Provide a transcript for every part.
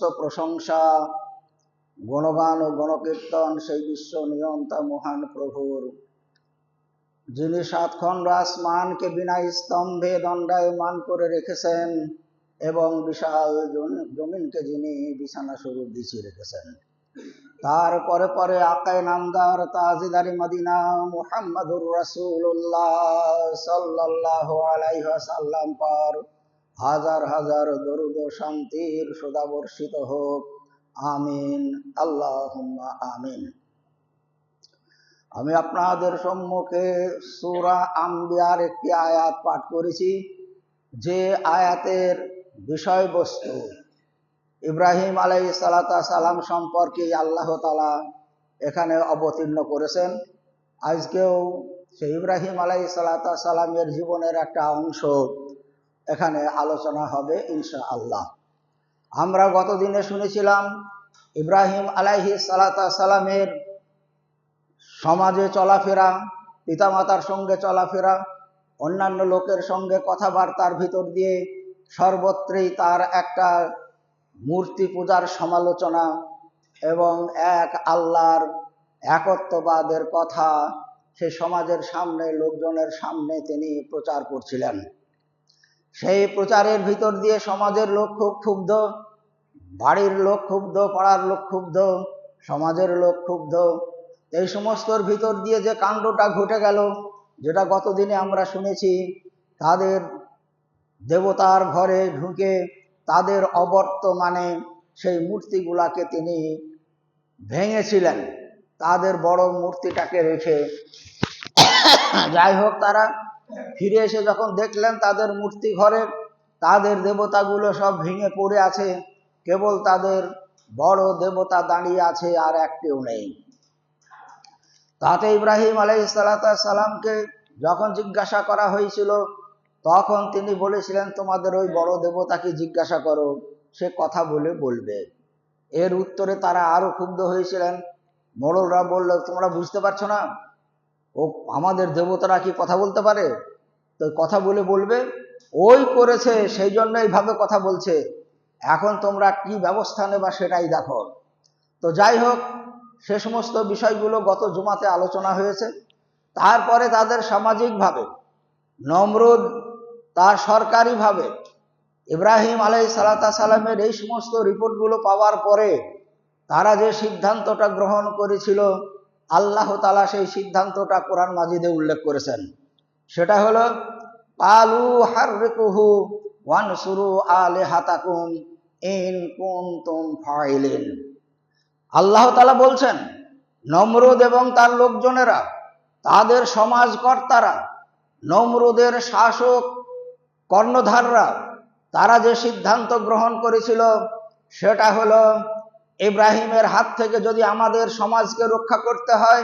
সমস্ত প্রশংসা, গণগান ও গণকীর্তন সেই বিশ্ব নিয়ন্তা মহান প্রভুর। যিনি সাতখণ্ড আসমানকে বিনা স্তম্ভে দণ্ডায়মান করে রেখেছেন এবং বিশাল জমিনকে যিনি বিছানা স্বরূপ বিছিয়ে রেখেছেন। তারপরে পরে আকায় নামদার তাজিদারি মদিনা মুহাম্মাদুর রাসূলুল্লাহ সাল্লাল্লাহু আলাইহি ওয়াসাল্লাম পর হাজার হাজার দরুদ শান্তির সদা বর্ষিত হোক। আমিন আল্লাহ আমিন। আমি আপনাদের সম্মুখে সুরা আম্বিয়ার একটি আয়াত পাঠ করেছি। যে আয়াতের বিষয়বস্তু ইব্রাহিম আলাই সালাতা সালাম সম্পর্কে আল্লাহ তালা এখানে অবতীর্ণ করেছেন। আজকেও সেই ইব্রাহিম আলাই সালাতা সালামের জীবনের একটা অংশ এখানে আলোচনা হবে ইনশা আল্লাহ আমরা গতদিনে শুনেছিলাম ইব্রাহিম আলাইহি সালাতা সালামের সমাজে চলাফেরা, পিতামাতার সঙ্গে চলাফেরা, অন্যান্য লোকের সঙ্গে কথাবার্তার ভিতর দিয়ে সর্বত্রেই তার একটা মূর্তি পূজার সমালোচনা এবং এক আল্লাহর একত্ববাদের কথা সে সমাজের সামনে, লোকজনের সামনে তিনি প্রচার করছিলেন। সেই প্রচারের ভিতর দিয়ে সমাজের লোক খুব ক্ষুব্ধ, বাড়ির লোক ক্ষুব্ধ, পাড়ার লোক ক্ষুব্ধ, সমাজের লোক ক্ষুব্ধ। এই সমস্তর ভিতর দিয়ে যে কাণ্ডটা ঘটে গেল, যেটা গতদিনে আমরা শুনেছি, তাদের দেবতার ঘরে ঢুকে তাদের অবর্তমানে সেই মূর্তিগুলাকে তিনি ভেঙেছিলেন। তাদের বড় মূর্তিটাকে রেখে। যাই হোক তারা ফিরে এসে যখন দেখলেন তাদের মূর্তি ঘরে তাদের দেবতাগুলো সব ভেঙে পড়ে আছে, কেবল তাদের বড় দেবতা দাঁড়িয়ে আছে আর একটিও নেই। তাতে ইব্রাহিম আলাই সালামকে যখন জিজ্ঞাসা করা হয়েছিল, তখন তিনি বলেছিলেন, তোমাদের ওই বড় দেবতাকে জিজ্ঞাসা করো, সে কথা বলে বলবে। এর উত্তরে তারা আরও ক্ষুব্ধ হয়েছিলেন। মোড়লরা বলল, তোমরা বুঝতে পারছ না ও আমাদের দেবতারা কি কথা বলতে পারে? তো কথা বলে বলবে, ওই করেছে, সেই জন্য এইভাবে কথা বলছে। এখন তোমরা কি ব্যবস্থা নেবা সেটাই দেখো। তো যাই হোক, সে সমস্ত বিষয়গুলো গত জুমাতে আলোচনা হয়েছে। তারপরে তাদের সামাজিকভাবে, নমরুদ তার সরকারিভাবে, ইব্রাহিম আলাই সালাতা সালামের এই সমস্ত রিপোর্টগুলো পাওয়ার পরে তারা যে সিদ্ধান্তটা গ্রহণ করেছিল আল্লাহ তালা সেই সিদ্ধান্তটা কোরআন মাজিদে উল্লেখ করেছেন। সেটা হলো পালু হাররিকুহু ওয়ানসুরু আলে হাতাকুম ইন কুনতুম ফাইলিন। আল্লাহ তালা বলছেন, নমরুদ এবং তার লোকজনেরা, তাদের সমাজকর্তারা, নমরুদের শাসক কর্ণধাররা, তারা যে সিদ্ধান্ত গ্রহণ করেছিল, সেটা হলো ইব্রাহিমের হাত থেকে যদি আমাদের সমাজকে রক্ষা করতে হয়,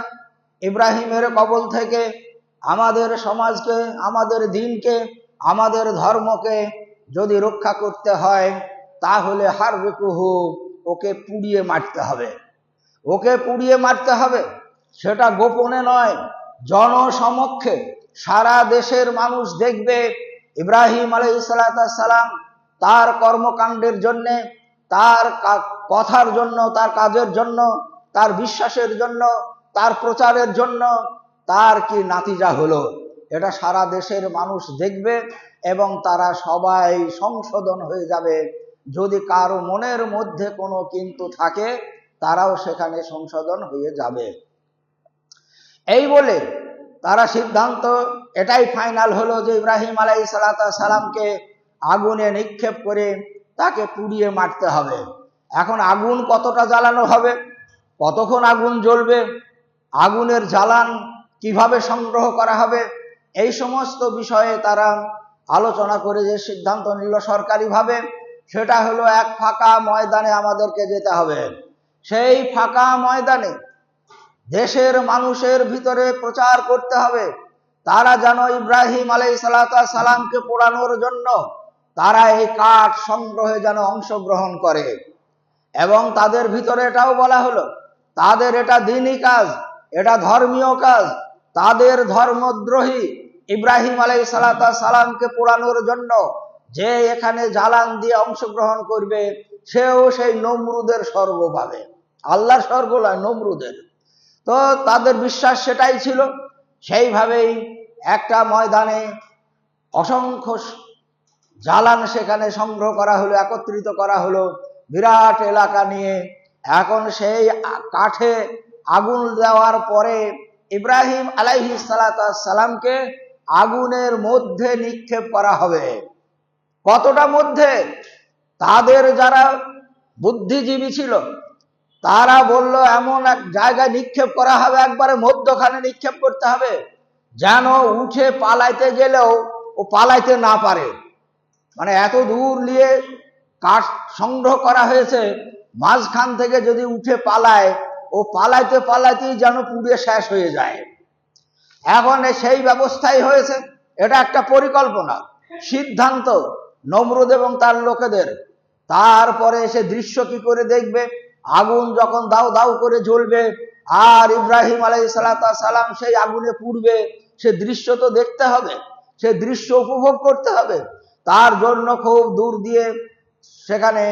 ইব্রাহিমের কবল থেকে আমাদের সমাজকে, আমাদের দিনকে, আমাদের ধর্মকে যদি রক্ষা করতে হয়, তাহলে হার রেকুহু ওকে পুড়িয়ে মারতে হবে। ওকে পুড়িয়ে মারতে হবে, সেটা গোপনে নয়, জনসমক্ষে সারা দেশের মানুষ দেখবে, ইব্রাহিম আলাই সালাম তার কর্মকাণ্ডের জন্যে তার কথার জন্য, তার কাজের জন্য, তার বিশ্বাসের জন্য, তার প্রচারের জন্য তার কি নাতিজা হলো? এটা সারা দেশের মানুষ দেখবে এবং তারা সবাই সংশোধন হয়ে যাবে। যদি কারও মনের মধ্যে কোনো কিন্তু থাকে, তারাও সেখানে সংশোধন হয়ে যাবে। এই বলে তারা সিদ্ধান্ত, এটাই ফাইনাল হলো যে ইব্রাহিম আলাই সালামকে আগুনে নিক্ষেপ করে তাকে পুড়িয়ে মারতে হবে। এখন আগুন কতটা জ্বালানো হবে? কতক্ষণ আগুন জ্বলবে? আগুনের জ্বালান কীভাবে সংগ্রহ করা হবে? এই সমস্ত বিষয়ে তারা আলোচনা করে যে সিদ্ধান্ত নিল সরকারিভাবে, সেটা হলো এক ফাঁকা ময়দানে আমাদেরকে যেতে হবে। সেই ফাঁকা ময়দানে দেশের মানুষের ভিতরে প্রচার করতে হবে। তারা যেন ইব্রাহিম আলাই সালামকে পোড়ানোর জন্য তারা এই কাঠ সংগ্রহে যেন অংশগ্রহণ করে। এবং তাদের ভিতরে এটাও বলা হলো, তাদের এটা দিনই কাজ, এটা ধর্মীয় কাজ, তাদের ধর্মদ্রোহী ইব্রাহিম আলাই সালামকে পোড়ানোর জন্য যে এখানে জ্বালান দিয়ে অংশগ্রহণ করবে, সেও সেই নমরুদের স্বর্গ পাবে। আল্লাহর স্বর্গ নয় নমরুদের। তো তাদের বিশ্বাস সেটাই ছিল। সেইভাবেই একটা ময়দানে অসংখ্য জ্বালান সেখানে সংগ্রহ করা হলো, একত্রিত করা হলো। বিরাট এলাকা নিয়ে। এখন সেই কাঠে আগুন দেওয়ার পরে ইব্রাহিম আলাইহি সালামকে আগুনের মধ্যে নিক্ষেপ করা হবে। কতটা মধ্যে? তাদের যারা বুদ্ধিজীবী ছিল, তারা বলল, এমন এক জায়গায় নিক্ষেপ করা হবে, একবারে মধ্যখানে নিক্ষেপ করতে হবে। যেন উঠে পালাইতে গেলেও ও পালাইতে না পারে। মানে এত দূর নিয়ে কাঠ সংগ্রহ করা হয়েছে, মাঝখান থেকে যদি উঠে পালায়, ও পালাইতে পালাইতেই যেন পুড়ে শেষ হয়ে যায়। এখন সেই ব্যবস্থাই হয়েছে, এটা একটা পরিকল্পনা, সিদ্ধান্ত নমরুদ এবং তার লোকেদের। তারপরে সে দৃশ্য কি করে দেখবে? আগুন যখন দাও দাও করে জ্বলবে, আর ইব্রাহিম আলাই সালাম সেই আগুনে পুড়বে, সে দৃশ্য তো দেখতে হবে, সে দৃশ্য উপভোগ করতে হবে। তার জন্য খুব দূর দিয়ে সেখানে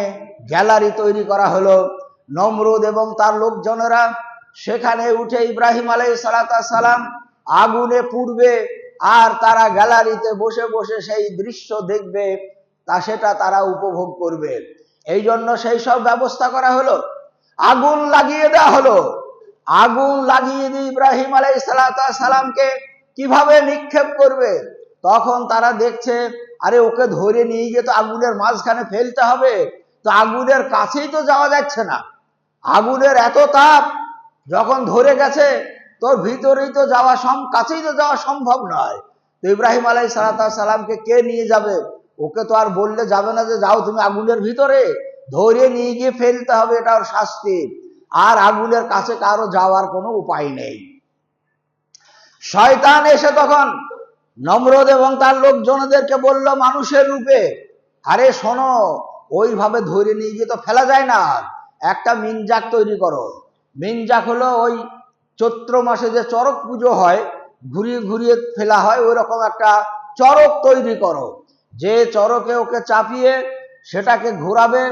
গ্যালারি তৈরি করা হলো। নমরুদ এবং তার লোকজনেরা সেখানে উঠে ইব্রাহিম আলাই সালাম আগুনে পুড়বে আর তারা গ্যালারিতে বসে বসে সেই দৃশ্য দেখবে, তা সেটা তারা উপভোগ করবে। এই জন্য সেই সব ব্যবস্থা করা হলো। আগুন লাগিয়ে দেওয়া হলো। আগুন লাগিয়ে দিয়ে ইব্রাহিম আলাই সালামকে কীভাবে নিক্ষেপ করবে? তখন তারা দেখছে আরে ওকে ধরে নিয়ে গিয়ে তো আগুনের মাঝখানে ফেলতে হবে। তো আগুনের কাছেই তো যাওয়া যাচ্ছে না। আগুনের এত তাপ, যখন ধরে গেছে, তোর ভিতরেই তো যাওয়া সম, কাছেই তো যাওয়া সম্ভব নয়। তো ইব্রাহিম আলাই সালামকে কে নিয়ে যাবে? ওকে তো আর বললে যাবে না যে, যাও তুমি আগুনের ভিতরে। ধরে নিয়ে গিয়ে ফেলতে হবে, এটা ওর শাস্তি। আর আগুনের কাছে কারও যাওয়ার কোনো উপায় নেই। শয়তান এসে তখন নমরদ এবং তার লোকজনদেরকে বলল, মানুষের রূপে আরে শোনো, ওইভাবে ধরে নিয়ে গিয়ে তো ফেলা যায় না। একটা মিনজাক তৈরি করো। মিনজাক হলো ওই চৈত্র মাসে যে চরক পুজো হয়, ঘুরিয়ে ঘুরিয়ে ফেলা হয় ওই রকম একটা চরক তৈরি করো। যে চরকে ওকে চাপিয়ে সেটাকে ঘোরাবে,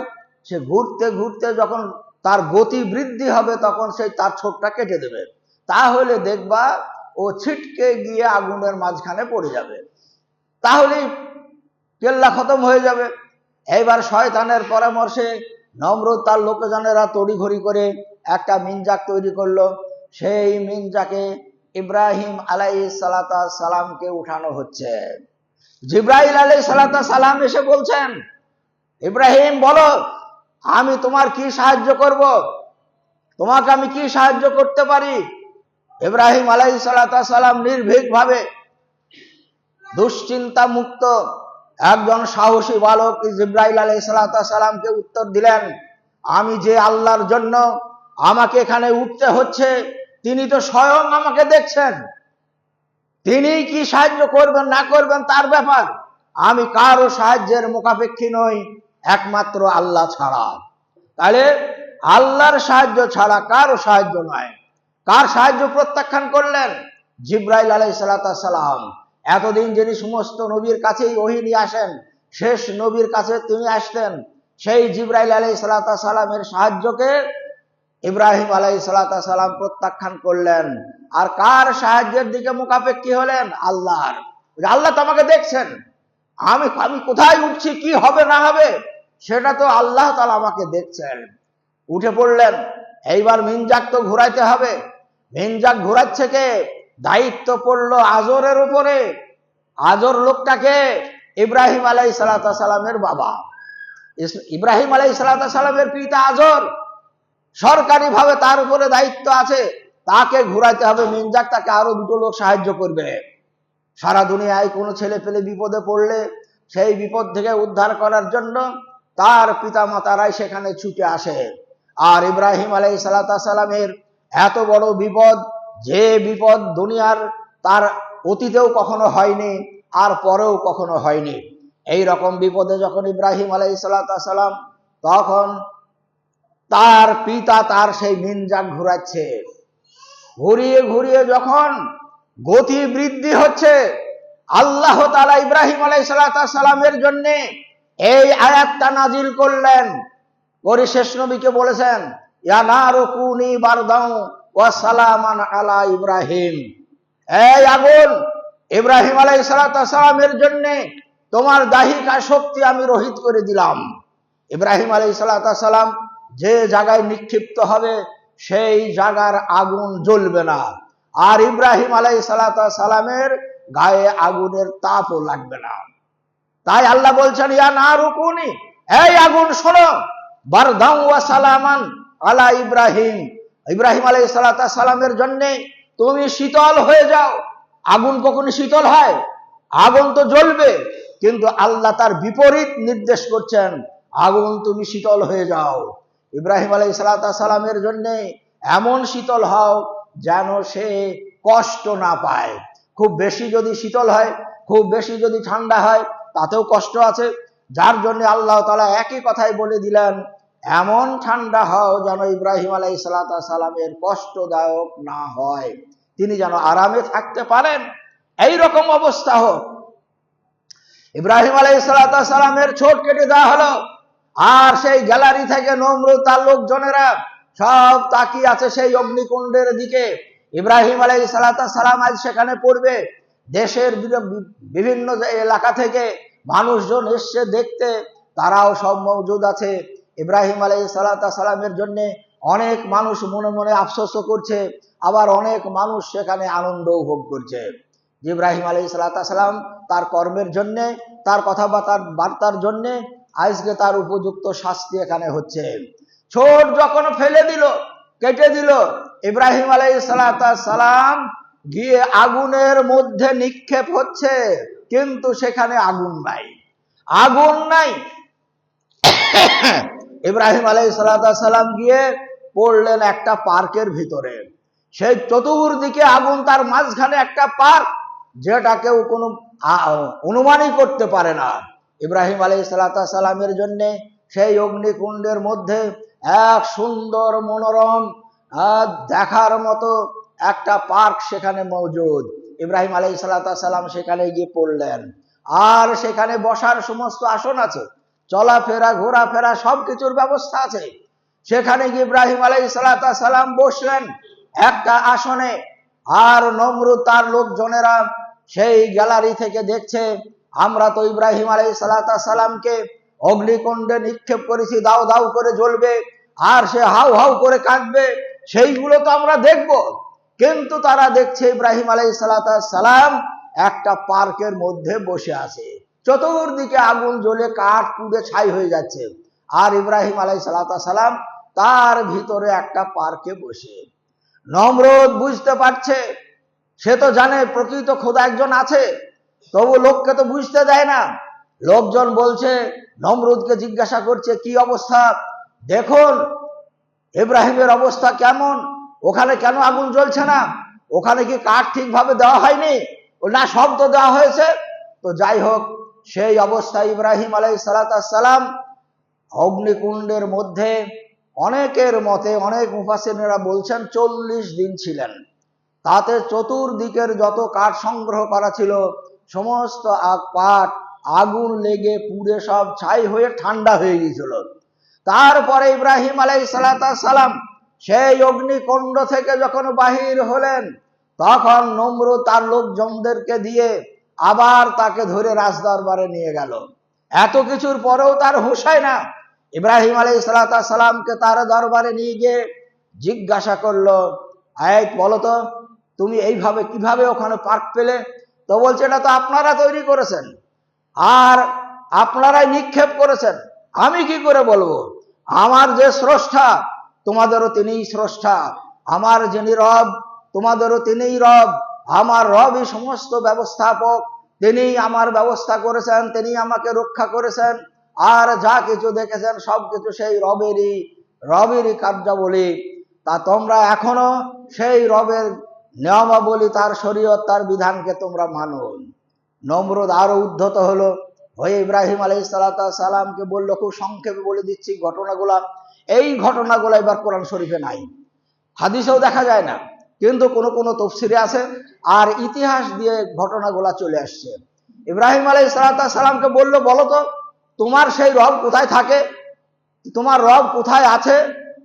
সে ঘুরতে ঘুরতে যখন তার গতি বৃদ্ধি হবে তখন সেই তার ছোপটা কেটে দেবে। তাহলে দেখবা ও ছিটকে গিয়ে আগুনের মাঝখানে পড়ে যাবে। তাহলেই কেল্লা খতম হয়ে যাবে। এইবার শয়তানের পরামর্শে নম্রত তার লোকজনেরা তড়িঘড়ি করে একটা মিনজাক তৈরি করল। সেই মিনজাকে ইব্রাহিম আলাই সালাতা সালামকে উঠানো হচ্ছে। জিব্রাহিল আলাই সালাতা সালাম এসে বলছেন, ইব্রাহিম, বলো, আমি তোমার কি সাহায্য করব? তোমাকে আমি কি সাহায্য করতে পারি? ইব্রাহিম আলাই সালাম নির্ভীক ভাবে দুশ্চিন্তা মুক্ত একজন সাহসী বালক জিব্রাইল আলাই সালামকে উত্তর দিলেন, আমি যে আল্লাহর জন্য আমাকে এখানে উঠতে হচ্ছে, তিনি তো স্বয়ং আমাকে দেখছেন। তিনি কি সাহায্য করবেন, না করবেন তার ব্যাপার? আমি কারও সাহায্যের মুখাপেক্ষী নই, একমাত্র আল্লাহ ছাড়া। তাহলে আল্লাহর সাহায্য ছাড়া কারও সাহায্য নয়। কার সাহায্য প্রত্যাখ্যান করলেন? জিব্রাইল আলাই সালাম। এতদিন যিনি সমস্ত নবীর কাছেই ওহি নিয়ে আসেন, শেষ নবীর কাছে তিনি আসতেন, সেই জিব্রাইল আলাই সালামের সাহায্যকে ইব্রাহিম আলাই সালাম প্রত্যাখ্যান করলেন। আর কার সাহায্যের দিকে মুখাপেক্ষী হলেন? আল্লাহর। আল্লাহ তো আমাকে দেখছেন। আমি আমি কোথায় উঠছি? কি হবে, না হবে? সেটা তো আল্লাহ তালা আমাকে দেখছেন। উঠে পড়লেন। এইবার মিনজাক তো ঘুরাইতে হবে। মিনজাক ঘোরাচ্ছে কে? দায়িত্ব পড়ল আজরের উপরে। আজর লোকটাকে ইব্রাহিম আলাই সালামের বাবা। ইব্রাহিম আলাই সালামের পিতা আজর। সরকারি ভাবে তার উপরে দায়িত্ব আছে। তাকে ঘুরাইতে হবে। মিনজাক তাকে আরও দুটো লোক সাহায্য করবে। সারা দুনিয়ায় কোনো ছেলে পেলে বিপদে পড়লে সেই বিপদ থেকে উদ্ধার করার জন্য তার পিতা মাতারাই সেখানে ছুটে আসে। আর ইব্রাহিম আলাই সালামের এত বড় বিপদ, যে বিপদ দুনিয়ার তার অতীতেও কখনো হয়নি, আর পরেও কখনো হয়নি। এই রকম বিপদে যখন ইব্রাহিম আলাই সালাম, তখন তার পিতা তার সেই মিনজাক ঘুরাচ্ছে। ঘুরিয়ে ঘুরিয়ে যখন গতি বৃদ্ধি হচ্ছে, আল্লাহ তালা ইব্রাহিম আলাই সালামের জন্য এই আয়াতটা নাজিল করলেন। করে শেষ নবীকে বলেছেন ইয়া নারকুনি বারদাউ ওয়া সালামান আলা ইব্রাহিম। আগুন ইব্রাহিম আলাইহিস সালামের জন্য তোমার দাহিকা শক্তি আমি রহিত করে দিলাম। ইব্রাহিম আলাইহিস সালাম যে জায়গায় নিক্ষিপ্ত হবে, সেই জায়গার আগুন জ্বলবে না। আর ইব্রাহিম আলাই সালামের গায়ে আগুনের তাপও লাগবে না। তাই আল্লাহ বলছেন ইয়া না রুকুনি এই আগুন শোনো বারদাম ওয়া সালামান আলা ইব্রাহিম। ইব্রাহিম আলাই সালামের জন্যে তুমি শীতল হয়ে যাও। আগুন কখনো শীতল হয়? আগুন তো জ্বলবে, কিন্তু আল্লাহ তার বিপরীত নির্দেশ করছেন, আগুন তুমি শীতল হয়ে যাও। ইব্রাহিম আলাই সালামের জন্যে এমন শীতল হও যেন সে কষ্ট না পায়। খুব বেশি যদি শীতল হয়, খুব বেশি যদি ঠান্ডা হয়, তাতেও কষ্ট আছে। যার জন্য আল্লাহ তালা একই কথাই বলে দিলেন এমন ঠান্ডা হও যেন ইব্রাহিম আলাই সালামের কষ্টদায়ক না হয়। তিনি যেন আরামে থাকতে পারেন। এই রকম অবস্থা হোক। ইব্রাহিম আলাই সালামের ছোট কেটে দেওয়া হলো। আর সেই গ্যালারি থেকে নমরুদ তার লোকজনেরা সব তাকিয়ে আছে সেই অগ্নিকুণ্ডের দিকে। ইব্রাহিম আলাই সালাম আজ সেখানে পড়বে। দেশের বিভিন্ন এলাকা থেকে মানুষজন এসছে দেখতে। তারাও সব মজুদ আছে। ইব্রাহিম আলাই সালামের জন্য অনেক মানুষ মনে মনে আফসোস করছে, আবার অনেক মানুষ সেখানে আনন্দ ভোগ করছে। ইব্রাহিম আলাই সালাম তার কর্মের জন্যে, তার কথাবার্তার বার্তার জন্যে আজকে তার উপযুক্ত শাস্তি এখানে হচ্ছে। ছোট যখন ফেলে দিল, কেটে দিল, ইব্রাহিম আলাই সালাম গিয়ে আগুনের মধ্যে নিক্ষেপ হচ্ছে, কিন্তু সেখানে আগুন নাই। আগুন নাই। ইব্রাহিম আলাই সালাম গিয়ে পড়লেন একটা পার্কের ভিতরে। সেই চতুর্দিকে আগুন, তার মাঝখানে একটা পার্ক যেটা কেউ কোনো অনুমানই করতে পারে না। ইব্রাহিম আলাই সালামের জন্যে সেই অগ্নিকুণ্ডের মধ্যে এক সুন্দর মনোরম দেখার মতো একটা পার্ক সেখানে মজুদ ইব্রাহিম আলাই সালাম সেখানে গিয়ে পড়লেন। আর সেখানে বসার সমস্ত আসন আছে। চলাফেরা, ঘোরাফেরা সব কিছুর ব্যবস্থা আছে। সেখানে ইব্রাহিম আলাই সালাম বসলেন একটা আসনে। আর নমরুদ তার লোকজনেরা সেই গ্যালারি থেকে দেখছে, আমরা তো ইব্রাহিম আলাই সালামকে অগ্নিকুণ্ডে নিক্ষেপ করেছি, দাও দাও করে জ্বলবে, আর সে হাউ হাউ করে কাঁদবে, সেইগুলো তো আমরা দেখব। কিন্তু তারা দেখছে ইব্রাহিম আলাই সালাম একটা পার্কের মধ্যে বসে আছে। চতুর্দিকে আগুন জ্বলে কাঠ পুড়ে ছাই হয়ে যাচ্ছে। আর ইব্রাহিম আলাই সালাম তার ভিতরে একটা পার্কে বসে। নমরোদ বুঝতে পারছে, সে তো জানে প্রকৃত খোদা একজন আছে, তবু লোককে তো বুঝতে দেয় না। লোকজন বলছে, নমরুদকে জিজ্ঞাসা করছে, কি অবস্থা? দেখুন, ইব্রাহিমের অবস্থা কেমন? ওখানে কেন আগুন জ্বলছে না? ওখানে কি কাঠ ঠিকভাবে দেওয়া হয়নি? না শব্দ দেওয়া হয়েছে। তো যাই হোক সেই অবস্থায় ইব্রাহিম আলাই সালাম অগ্নিকুণ্ডের মধ্যে অনেকের মতে অনেক মুফাসিনেরা বলছেন চল্লিশ দিন ছিলেন। তাতে চতুর্দিকের যত কাঠ সংগ্রহ করা ছিল, সমস্ত কাঠ, আগুন লেগে পুড়ে সব ছাই হয়ে ঠান্ডা হয়ে গিয়েছিল। তারপরে ইব্রাহিম আলাই সালাম সেই অগ্নিকুণ্ড থেকে যখন বাহির হলেন, তখন নম্র তার লোকজনদেরকে দিয়ে আবার তাকে ধরে রাজদরবারে নিয়ে গেল। এত কিছুর পরেও তার হুসায় না। ইব্রাহিম আলাই সালামকে তার দরবারে নিয়ে গিয়ে জিজ্ঞাসা করল আয় বলতো তুমি এইভাবে কীভাবে ওখানে পার্ক পেলে? তো বলছে, এটা তো আপনারা তৈরি করেছেন। আর আপনারাই নিক্ষেপ করেছেন। আমি কি করে বলব? আমার যে স্রষ্টা, তোমাদেরও তিনিই স্রষ্টা। আমার যিনি রব, তোমাদেরও তিনিই রব। আমার রবই সমস্ত ব্যবস্থাপক, তিনি আমার ব্যবস্থা করেছেন, তিনি আমাকে রক্ষা করেছেন, আর যা কিছু দেখেছেন সব কিছু সেই রবেরই রবেরই কার্যাবলী। তা তোমরা এখনও সেই রবের নিয়মাবলী, তার শরীয়ত, তার বিধানকে তোমরা মানো। নম্রদ আরও উদ্ধত হলো। হয়ে ইব্রাহিম আলাই সালামকে বলল, খুব সংক্ষেপে বলে দিচ্ছি ঘটনাগুলা। এই ঘটনাগুলো এবার কোরআন শরীফে নাই। হাদিসেও দেখা যায় না। কিন্তু কোনো কোনো তফসিরে আছে, আর ইতিহাস দিয়ে ঘটনাগুলা চলে আসছে। ইব্রাহিম আলাই সালামকে বলল, বলো তো, তোমার সেই রব কোথায় থাকে? তোমার রব কোথায় আছে?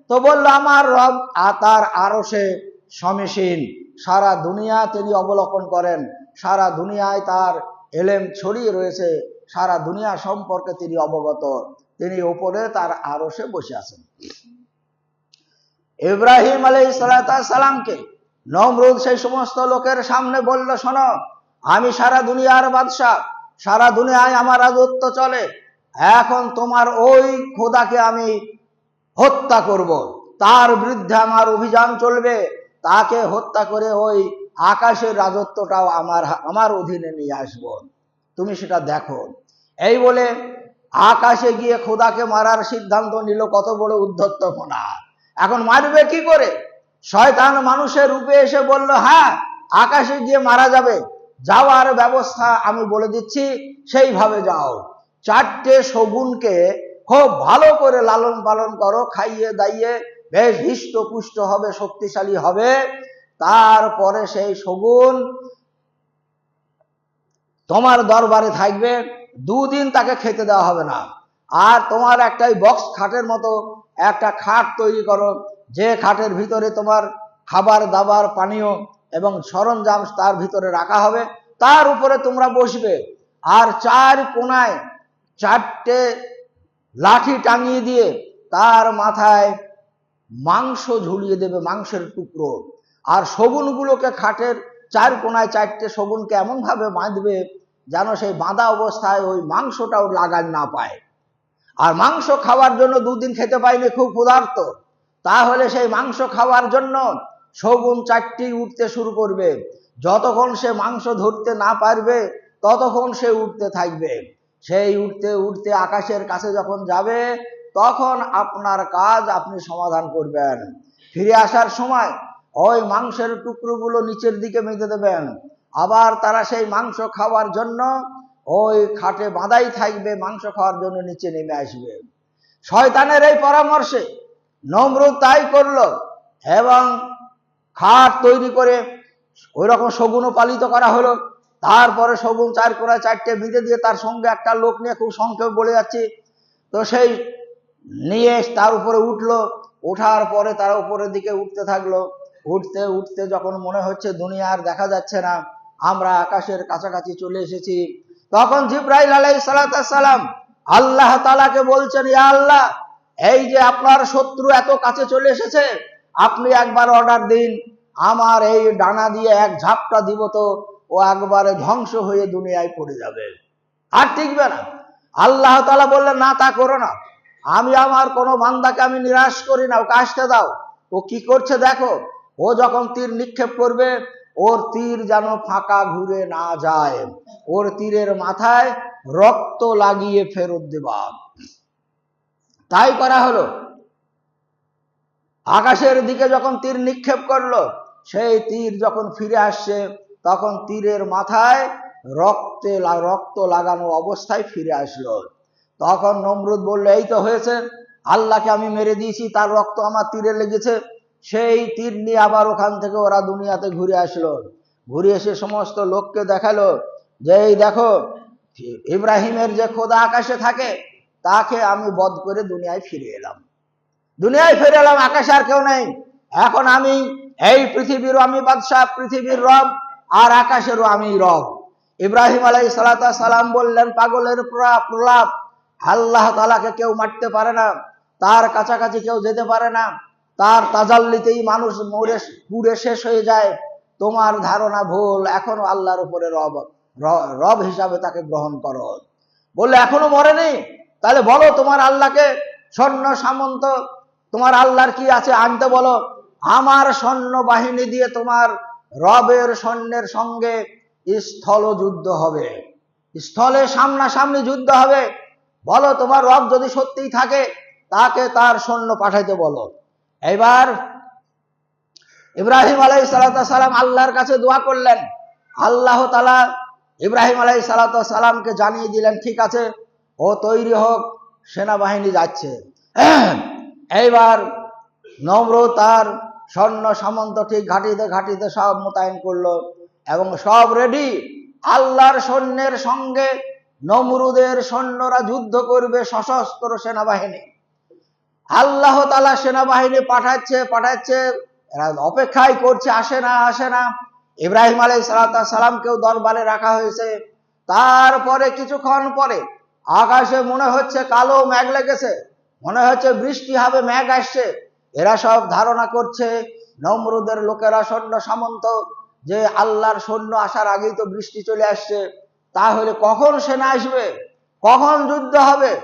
তো বলল, আমার রব তার আরও সে সমীসীন, সারা দুনিয়া তিনি অবলোকন করেন, সারা দুনিয়ায় তার এলেম ছড়িয়ে রয়েছে, সারা দুনিয়া সম্পর্কে তিনি অবগত, তিনি ওপরে তার আরও সে বসে আছেন। ইব্রাহিম আলাই সালামকে নমরুদ সেই সমস্ত লোকের সামনে বলল, শোনো, আমি সারা দুনিয়ার বাদশাহ, সারা দুনিয়ায় আমার রাজত্ব চলে, এখন তোমার ওই খোদাকে আমি হত্যা করব। তার বিরুদ্ধে আমার অভিযান চলবে, তাকে হত্যা করে ওই আকাশের রাজত্বটাও আমার আমার অধীনে নিয়ে আসব। তুমি সেটা দেখো। এই বলে আকাশে গিয়ে খোদাকে মারার সিদ্ধান্ত নিল কত বড় উদ্ধত্তপনা এখন মারবে কি করে? শয়তান মানুষের রূপে এসে বলল হ্যাঁ আকাশে গিয়ে মারা যাবে। যাওয়ার ব্যবস্থা আমি বলে দিচ্ছি, সেইভাবে যাও। চারটে শগুনকে খুব ভালো করে লালন পালন করো, খাইয়ে দাইয়ে বেশ হৃষ্ট পুষ্ট হবে, শক্তিশালী হবে। তারপরে সেই শগুন তোমার দরবারে থাকবে। দুদিন তাকে খেতে দেওয়া হবে না। আর তোমার একটাই বক্স খাটের মতো একটা খাট তৈরি করো। যে খাটের ভিতরে তোমার খাবার, দাবার, পানীয় এবং সরঞ্জাম তার ভিতরে রাখা হবে, তার উপরে তোমরা বসবে। আর চার কোনায় চারটে লাঠি টাঙিয়ে দিয়ে তার মাথায় মাংস ঝুলিয়ে দেবে, মাংসের টুকরো। আর শগুনগুলোকে খাটের চার কোনায় চারটে শগুনকে এমনভাবে বাঁধবে যেন সেই বাঁধা অবস্থায় ওই মাংসটাও লাগান না পায়। আর মাংস খাওয়ার জন্য দুদিন খেতে পাইনি খুব ক্ষুধার্ত। তাহলে সেই মাংস খাওয়ার জন্য শগুন চারটি উঠতে শুরু করবে। যতক্ষণ সে মাংস ধরতে না পারবে, ততক্ষণ সে উঠতে থাকবে। সেই উঠতে উঠতে আকাশের কাছে যখন যাবে, তখন আপনার কাজ আপনি সমাধান করবেন। ফিরে আসার সময় ওই মাংসের টুকরোগুলো নিচের দিকে মেঁধে দেবেন। আবার তারা সেই মাংস খাওয়ার জন্য ওই খাটে বাঁধাই থাকবে, মাংস খাওয়ার জন্য নিচে নেমে আসবে। শয়তানের এই পরামর্শে নমরুদ তাই করল এবং খাট তৈরি করে ওই রকম শগুনও পালিত করা হলো। তারপরে শগুন চার কোনায় চারটে বিঁধে দিয়ে তার সঙ্গে একটা লোক নিয়ে খুব সংক্ষেপ বলে যাচ্ছে। তো সেই নিয়ে তার উপরে উঠল ওঠার পরে তার উপরের দিকে উঠতে থাকল। উঠতে উঠতে যখন মনে হচ্ছে দুনিয়া আর দেখা যাচ্ছে না, আমরা আকাশের কাছাকাছি চলে এসেছি। তখন জিব্রাইল আলাই সালাম আল্লাহ তালাকে বলছেন, ইয়া আল্লাহ এই যে আপনার শত্রু এত কাছে চলে এসেছে, আপনি একবার অর্ডার দিন। আমার এই ডানা দিয়ে এক ঝাপটা দিব তো, ও একবারে ধ্বংস হয়ে দুনিয়ায় পড়ে যাবে। আর টিকবে না। আল্লাহ তালা বললেন, না, তা করো না। আমি আমার কোনো বান্দাকে আমি নিরাশ করি না, ওকে আসতে দাও। ও কি করছে দেখো, ও যখন তীর নিক্ষেপ করবে, ওর তীর যেন ফাঁকা ঘুরে না যায়। ওর তীরের মাথায় রক্ত লাগিয়ে ফেরত দেবা। তাই করা হলো। আকাশের দিকে যখন তীর নিক্ষেপ করল, সেই তীর যখন ফিরে আসছে, তখন তীরের মাথায় রক্তে রক্ত লাগানো অবস্থায় ফিরে আসলো। তখন নমরুদ বলল, এই তো হয়েছে, আল্লাহকে আমি মেরে দিয়েছি, তার রক্ত আমার তীরে লেগেছে। সেই তীর নিয়ে আবার ওখান থেকে ওরা দুনিয়াতে ঘুরে আসলো। ঘুরে এসে সমস্ত লোককে দেখাল যে, এই দেখো, ইব্রাহিমের যে খোদা আকাশে থাকে তাকে আমি বধ করে দুনিয়ায় ফিরে এলাম। দুনিয়ায় ফিরে এলাম, আকাশে আর কেউ নেই। এখন আমি এই পৃথিবীর আমি বাদশাহ, পৃথিবীর রব, আর আকাশেরও আমি রব। ইব্রাহিম আলাই সালাম বললেন, পাগলের প্রলাপ, আল্লাহ তালাকে কেউ মারতে পারে না, তার কাছাকাছি কেউ যেতে পারে না, তার তাজাল্লিতেই মানুষ মরে, পুড়ে শেষ হয়ে যায়। তোমার ধারণা ভুল, এখনও আল্লাহর উপরে রব রব হিসাবে তাকে গ্রহণ করো। বললে, এখনও মরেনি? তাহলে বলো তোমার আল্লাহকে স্বর্ণ সামন্ত, তোমার আল্লাহর কি আছে আনতে বলো? আমার সৈন্য বাহিনী দিয়ে তোমার রবের সৈন্যের সঙ্গে স্থল যুদ্ধ হবে। স্থলে সামনাসামনি যুদ্ধ হবে। বলো তোমার রব যদি সত্যিই থাকে, তাকে তার সৈন্য পাঠাইতে বলো। এবার ইব্রাহিম আলাই সালাম আল্লাহর কাছে দোয়া করলেন। আল্লাহ তালা ইব্রাহিম আলাই সালামকে জানিয়ে দিলেন, ঠিক আছে ও তৈরি হোক, সেনাবাহিনী যাচ্ছে। এইবার নম্র তার স্বর্ণ সামন্ত ঠিক ঘাটিতে ঘাটিতে সব মোতায়েন করল এবং সব রেডি আল্লাহর সৈন্যের সঙ্গে নমরুদের সৈন্যরা যুদ্ধ করবে সশস্ত্র সেনাবাহিনী। আল্লাহ তালা সেনাবাহিনী পাঠাচ্ছে পাঠাচ্ছে, এরা অপেক্ষাই করছে, আসে না আসে না। ইব্রাহিম আলাই সালামকেও দরবারে রাখা হয়েছে। তারপরে কিছুক্ষণ পরে আকাশে মনে হচ্ছে কালো মেঘ লেগেছে, মনে হচ্ছে বৃষ্টি হবে, মেঘ আসছে। এরা সব ধারণা করছে, নমরুদের লোকেরা সৈন্য সামন্ত, যে আল্লাহর সৈন্য আসার আগেই তো বৃষ্টি চলে আসছে। তাহলে কখন সেনা আসবে? কখন যুদ্ধ হবে?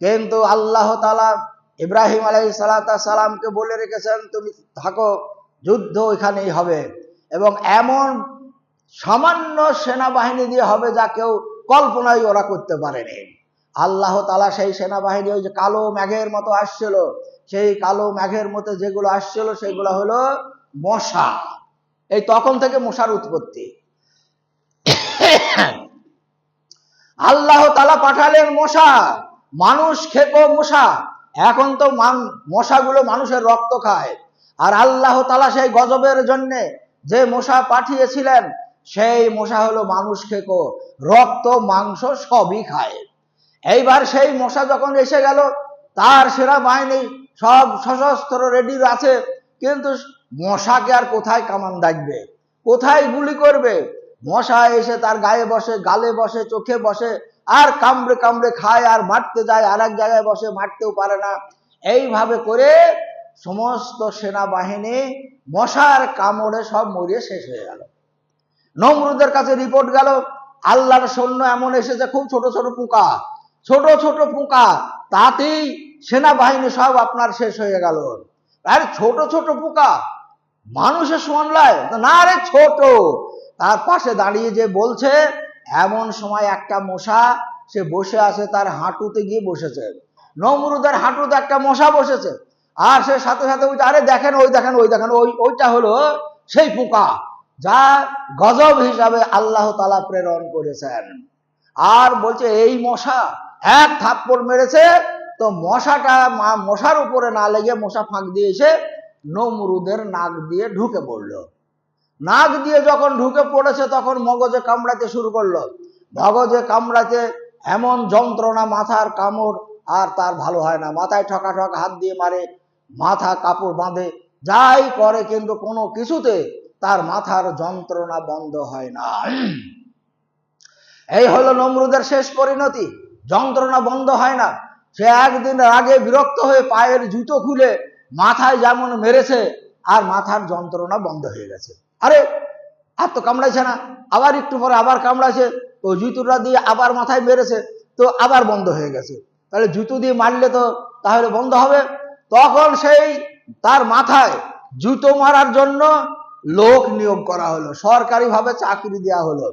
কিন্তু আল্লাহ তালা ইব্রাহিম আলাই সালামকে বলে রেখেছেন, তুমি থাকো, যুদ্ধ ওইখানেই হবে। এবং এমন সামান্য সেনাবাহিনী দিয়ে হবে যা কেউ কল্পনাই ওরা করতে পারেনি। আল্লাহ তালা সেই সেনাবাহিনী ওই যে কালো মেঘের মতো আসছিল। সেই কালো মেঘের মতো যেগুলো আসছিল, সেগুলো হলো মশা। এই তখন থেকে মশার উৎপত্তি। আল্লাহ তালা পাঠালেন মশা। মানুষ খেকো মশা। এখন তো মশাগুলো মানুষের রক্ত খায়। আর আল্লাহ তালা সেই গজবের জন্যে যে মশা পাঠিয়েছিলেন, সেই মশা হলো মানুষ খেকো। রক্ত, মাংস সবই খায়। এইবার সেই মশা যখন এসে গেল, তার সেরা বাহিনী সব সশস্ত্র রেডি আছে, কিন্তু মশাকে আর কোথায় কামান দেখবে কোথায় গুলি করবে? মশা এসে তার গায়ে বসে, গালে বসে, চোখে বসে, আর কামড়ে কামড়ে খায়, আর মারতে যায় আর এক জায়গায় বসে মারতেও পারে না। এইভাবে করে সমস্ত সেনাবাহিনী মশার কামড়ে সব মরিয়ে শেষ হয়ে গেল। নমরুদের কাছে রিপোর্ট গেল, আল্লাহর সৈন্য এমন এসেছে, খুব ছোট ছোট পোকা। ছোট ছোট পোকা, তাতেই সেনাবাহিনী সব আপনার শেষ হয়ে গেল। আর ছোট ছোট পোকা, মানুষের সমানলায় না রে, ছোট। তার পাশে দাঁড়িয়ে যে বলছে, এমন সময় একটা মশা, সে বসে আছে তার হাঁটুতে গিয়ে বসেছে। নমরুদের হাঁটুতে একটা মশা বসেছে। আর সে সাথে সাথে ওই আরে দেখেন ওই দেখেন ওই দেখেন ওই, ওইটা হলো সেই পোকা, যা গজব হিসাবে আল্লাহ তালা প্রেরণ করেছেন। আর বলছে, এই মশা এক থাপ্পড় মেরেছে, তো মশাটা মশার উপরে না লেগে মশা ফাঁক দিয়ে এসে নমরুদের নাক দিয়ে ঢুকে পড়ল। নাক দিয়ে যখন ঢুকে পড়েছে, তখন মগজে কামড়াতে শুরু করল। মগজে কামড়াতে এমন যন্ত্রণা মাথার কামড় আর তার ভালো হয় না। মাথায় ঠকা ঠক হাত দিয়ে মারে, মাথা কাপড় বাঁধে, যাই করে কিন্তু কোনো কিছুতে তার মাথার যন্ত্রণা বন্ধ হয় না। এই হলো নমরুদের শেষ পরিণতি। যন্ত্রণা বন্ধ হয় না। সে একদিন আগে বিরক্ত হয়ে পায়ের জুতো খুলে মাথায় যেমন মেরেছে, আর মাথার যন্ত্রণা বন্ধ হয়ে গেছে। আরে আর তো কামড়াইছে না, আবার একটু পরে আবার কামড়াইছে, তো জুতোটা দিয়ে আবার মাথায় মেরেছে, তো আবার বন্ধ হয়ে গেছে। তাহলে জুতো দিয়ে মারলে তো তাহলে বন্ধ হবে। তখন সেই তার মাথায় জুতো মারার জন্য লোক নিয়োগ করা হলো, সরকারিভাবে চাকরি দেওয়া হলো।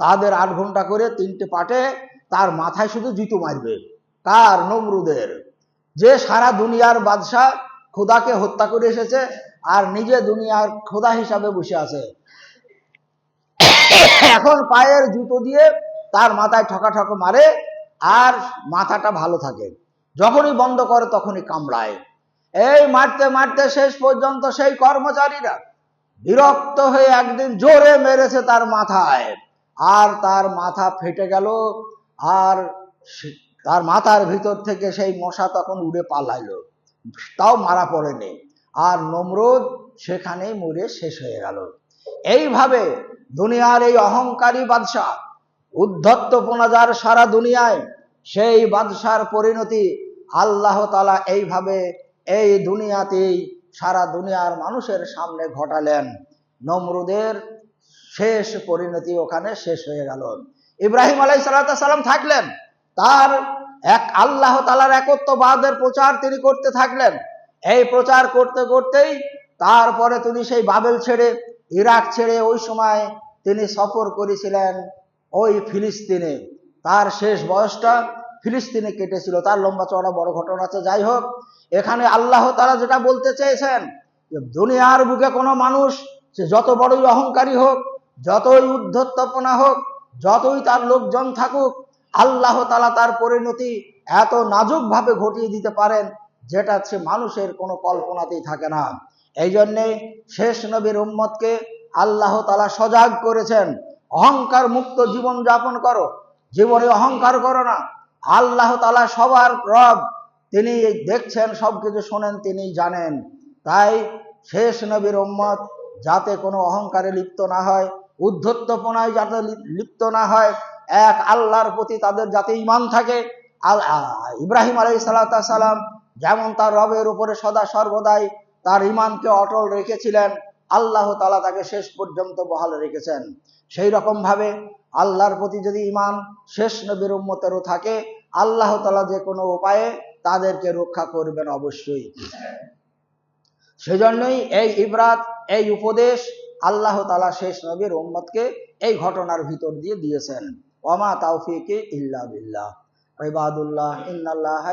তাদের আট ঘণ্টা করে তিনটে পাটে তার মাথায় শুধু জুতো মারবে কার নমরুদের। যে সারা দুনিয়ার বাদশাহ খোদাকে হত্যা করে এসেছে আর নিজে দুনিয়ার খোদা হিসাবে বসে আছে। এখন পায়ের জুতো দিয়ে তার মাথায় ঠকা ঠক মারে আর মাথাটা ভালো থাকে। যখনই বন্ধ করে তখনই কামড়ায়। এই মারতে মারতে শেষ পর্যন্ত সেই কর্মচারীরা বিরক্ত হয়ে একদিন জোরে মেরেছে তার মাথায়। আর তার মাথা ফেটে গেল আর তার মাথার ভিতর থেকে সেই মশা তখন উড়ে পালাইলো। তাও মারা পড়েনি। আর নমরুদ সেখানেই মরে শেষ হয়ে গেল। এইভাবে দুনিয়ার এই অহংকারী বাদশাহ উদ্ধত্তপনা যার সারা দুনিয়ায় সেই বাদশার পরিণতি আল্লাহ তালা এইভাবে এই দুনিয়াতেই সারা দুনিয়ার মানুষের সামনে ঘটালেন। নমরুদের শেষ পরিণতি ওখানে শেষ হয়ে গেল। ইব্রাহিম আলাই সালাম থাকলেন। তার এক আল্লাহ তালার একত্ববাদের প্রচার তিনি করতে থাকলেন। এই প্রচার করতে করতেই তারপরে তিনি সেই বাবেল ছেড়ে, ইরাক ছেড়ে ওই সময় তিনি সফর করেছিলেন ওই ফিলিস্তিনে। তার শেষ বয়সটা ফিলিস্তিনে কেটেছিল। তার লম্বা চড়া বড় ঘটনা আছে। যাই হোক, এখানে আল্লাহ তারা যেটা বলতে চেয়েছেন দুনিয়ার বুকে কোনো মানুষ, সে যত বড়ই অহংকারী হোক, যতই উদ্ধত্তপনা হোক যতই তার লোকজন থাকুক, আল্লাহ তালা তার পরিণতি এত নাজুকভাবে ঘটিয়ে দিতে পারেন যেটা সে মানুষের কোনো কল্পনাতেই থাকে না। এই জন্যে শেষ নবীর উম্মতকে আল্লাহ তালা সজাগ করেছেন, অহংকার মুক্ত জীবন যাপন করো। জীবনে অহংকার করো না। আল্লাহ তালা সবার রব, তিনি দেখছেন সব কিছু শোনেন তিনি জানেন। তাই শেষ নবীর উম্মত যাতে কোনো অহংকারে লিপ্ত না হয় উদ্ধত্তপনায় যাতে লিপ্ত না হয়, এক আল্লাহর প্রতি তাদের যাতে ইমান থাকে। আল ইব্রাহিম আলাই সালাম যেমন তার রবের উপরে সদা সর্বদাই তার ইমানকে অটল রেখেছিলেন, আল্লাহ তালা তাকে শেষ পর্যন্ত বহাল রেখেছেন। সেই রকম ভাবে আল্লাহর প্রতি যদি ইমান শেষ নবীর উম্মতেরও থাকে, আল্লাহ তালা যে কোনো উপায়ে তাদেরকে রক্ষা করবেন অবশ্যই। সেজন্যই এই ইবরাত, এই উপদেশ আল্লাহ তালা শেষ নবীর উম্মতকে এই ঘটনার ভিতর দিয়ে দিয়েছেন। ওমা তাওফিকে ইল্লা বিল্লাহ। ইবাদুল্লাহ ইন্নাল্লাহ